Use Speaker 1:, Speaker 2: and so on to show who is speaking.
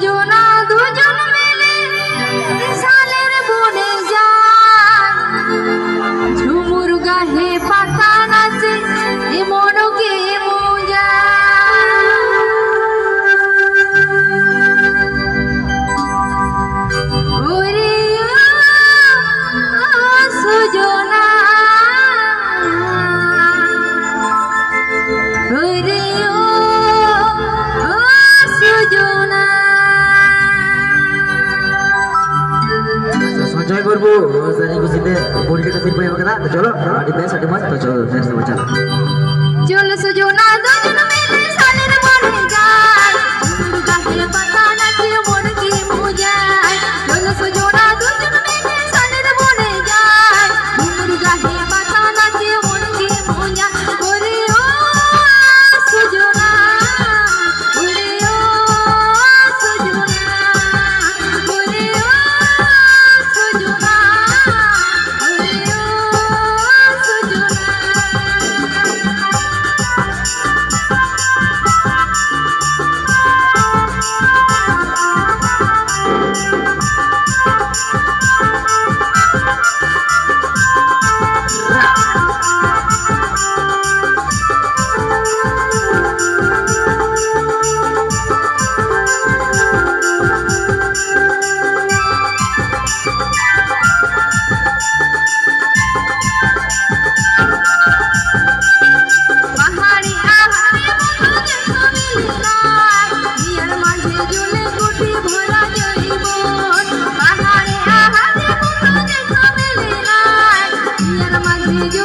Speaker 1: yo no
Speaker 2: ચલો અને બે સાથે મસ્ત ચલો નેક્સ્ટ ચલો
Speaker 1: ચલો સજોના মাঝে